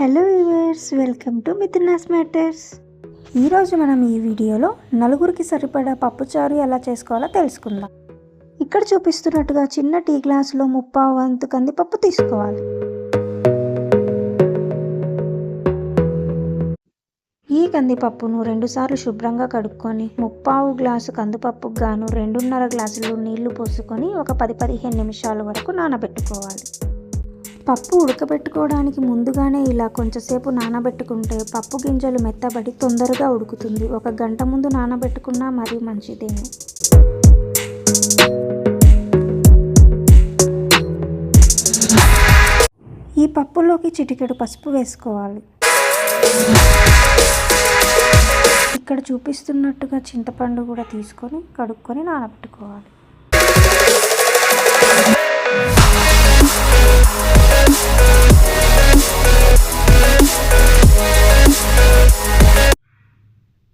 Hello viewers welcome to Mithuna's matters. ఈరోజు మనం ఈ వీడియోలో నలుగురికి సరిపడా పప్పుచారు ఎలా చేసుకోవాలో తెలుసుకుందాం. ఇక్కడ చూపిస్తున్నట్టుగా చిన్న టీ గ్లాసులో ముప్పావు వంతు కందిపప్పు తీసుకోవాలి. ఈ కందిపప్పును రెండుసార్లు శుభ్రంగా కడుక్కొని ముప్పావు గ్లాసు కందిపప్పుకు గాను రెండున్నర గ్లాసులు నీళ్ళు పోసుకొని ఒక పది పదిహేను నిమిషాల వరకు నానబెట్టుకోవాలి. పప్పు ఉడకబెట్టుకోవడానికి ముందుగానే ఇలా కొంచెంసేపు నానబెట్టుకుంటే పప్పు గింజలు మెత్తబడి తొందరగా ఉడుకుతుంది. ఒక గంట ముందు నానబెట్టుకున్నా మరీ మంచిదేమో? ఈ పప్పులోకి చిటికెడు పసుపు వేసుకోవాలి. ఇక్కడ చూపిస్తున్నట్టుగా చింతపండు కూడా తీసుకొని కడుక్కొని నానబెట్టుకోవాలి.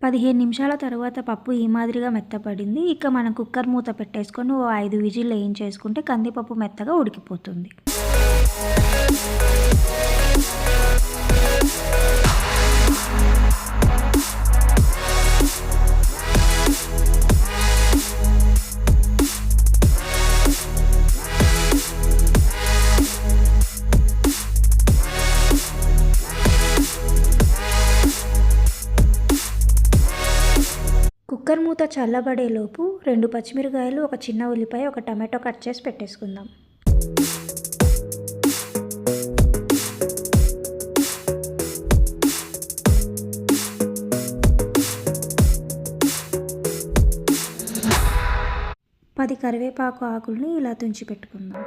పదిహేను నిమిషాల తర్వాత పప్పు ఈ మాదిరిగా మెత్తపడింది. ఇక మనం కుక్కర్ మూత పెట్టేసుకొని ఓ ఐదు విజిల్ వేయించేసుకుంటే కందిపప్పు మెత్తగా ఉడికిపోతుంది. మూత చల్లబడేలోపు రెండు పచ్చిమిరకాయలు ఒక చిన్న ఉల్లిపాయ ఒక టమాటో కట్ చేసి పెట్టేసుకుందాం. పది కరివేపాకు ఆకుల్ని ఇలా తుంచి పెట్టుకుందాం.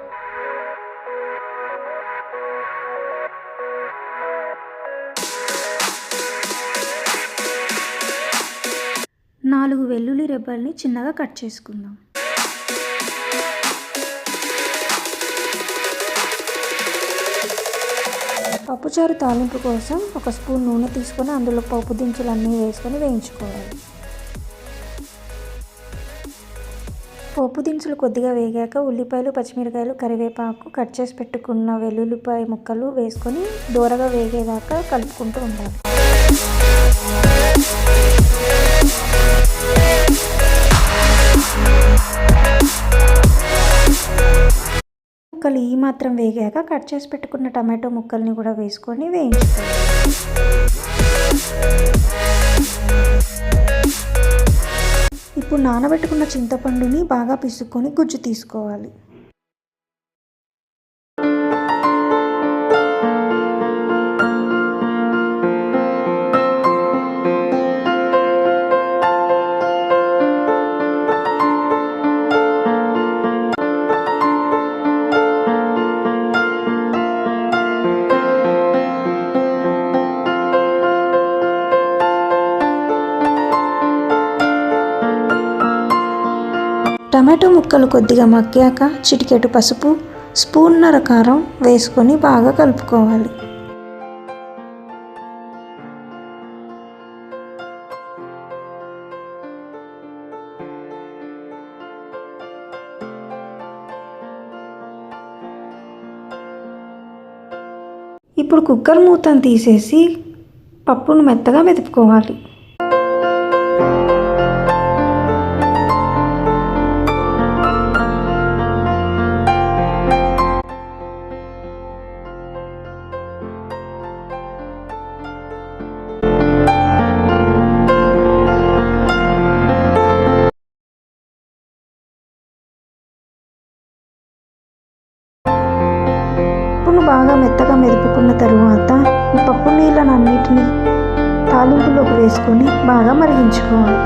నాలుగు వెల్లుల్లి రెబ్బల్ని చిన్నగా కట్ చేసుకుందాం. పప్పుచారు తాలింపు కోసం ఒక స్పూన్ నూనె తీసుకొని అందులో పప్పు దినుసులు అన్నీ వేసుకొని వేయించుకోవాలి. పోపు దినుసులు కొద్దిగా వేగాక ఉల్లిపాయలు పచ్చిమిరకాయలు కరివేపాకు కట్ చేసి పెట్టుకున్న వెల్లుల్లిపాయ ముక్కలు వేసుకొని దూరగా వేగేదాకా కలుపుకుంటూ ఉండాలి. ముక్కలు ఈ మాత్రం వేగాక కట్ చేసి పెట్టుకున్న టమాటో ముక్కల్ని కూడా వేసుకొని వేయించుకోవాలి. ఇప్పుడు నానబెట్టుకున్న చింతపండుని బాగా పిసుక్కొని గుజ్జు తీసుకోవాలి. టమాటో ముక్కలు కొద్దిగా మగ్గాక చిటికెటు పసుపు స్పూన్నర కారం వేసుకొని బాగా కలుపుకోవాలి. ఇప్పుడు కుక్కర్ మూతను తీసేసి పప్పును మెత్తగా మెదుపుకోవాలి. బాగా మెత్తగా మెదుపుకున్న తరువాత ఈ పప్పు నీళ్ళను అన్నిటినీ తాలింపులోకి వేసుకొని బాగా మరిగించుకోవాలి.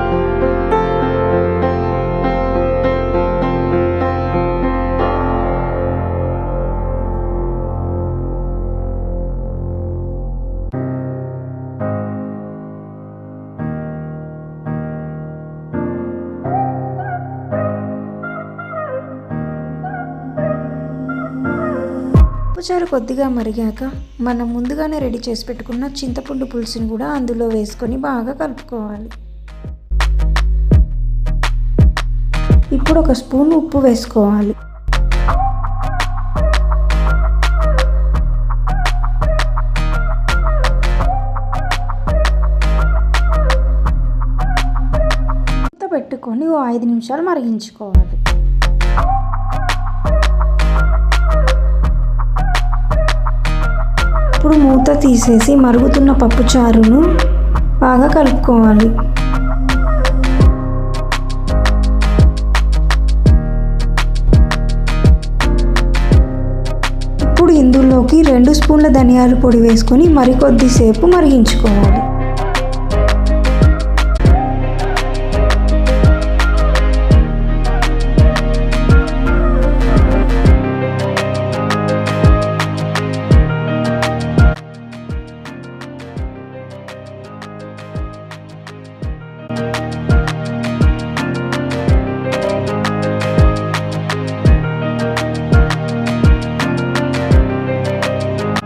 పప్పుచారు కొద్దిగా మరిగాక మనం ముందుగానే రెడీ చేసి పెట్టుకున్న చింతపండు పులుసుని కూడా అందులో వేసుకొని బాగా కలుపుకోవాలి. ఇప్పుడు ఒక స్పూన్ ఉప్పు వేసుకోవాలి. పెట్టుకొని ఓ ఐదు నిమిషాలు మరిగించుకోవాలి. ఇప్పుడు మూత తీసేసి మరుగుతున్న పప్పు చారును బాగా కలుపుకోవాలి. ఇప్పుడు ఇందులోకి రెండు స్పూన్ల ధనియాల పొడి వేసుకొని మరికొద్దిసేపు మరిగించుకోవాలి.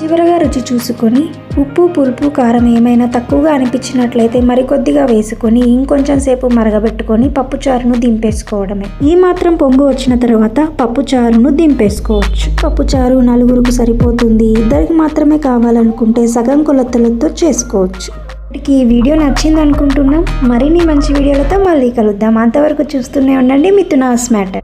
చివరగా రుచి చూసుకొని ఉప్పు పులుపు కారం ఏమైనా తక్కువగా అనిపించినట్లయితే మరికొద్దిగా వేసుకొని ఇంకొంచెం సేపు మరగబెట్టుకొని పప్పు చారును దింపేసుకోవడమే. ఈ మాత్రం పొంగు వచ్చిన తర్వాత పప్పు చారును దింపేసుకోవచ్చు. పప్పు చారు నలుగురికి సరిపోతుంది. ఇద్దరికి మాత్రమే కావాలనుకుంటే సగం కొలతలతో చేసుకోవచ్చు. ఇప్పటికి ఈ వీడియో నచ్చింది అనుకుంటున్నాం. మరిన్ని మంచి వీడియోలతో మళ్ళీ కలుద్దాం. అంతవరకు చూస్తూనే ఉండండి. మిథునాస్ మ్యాటర్.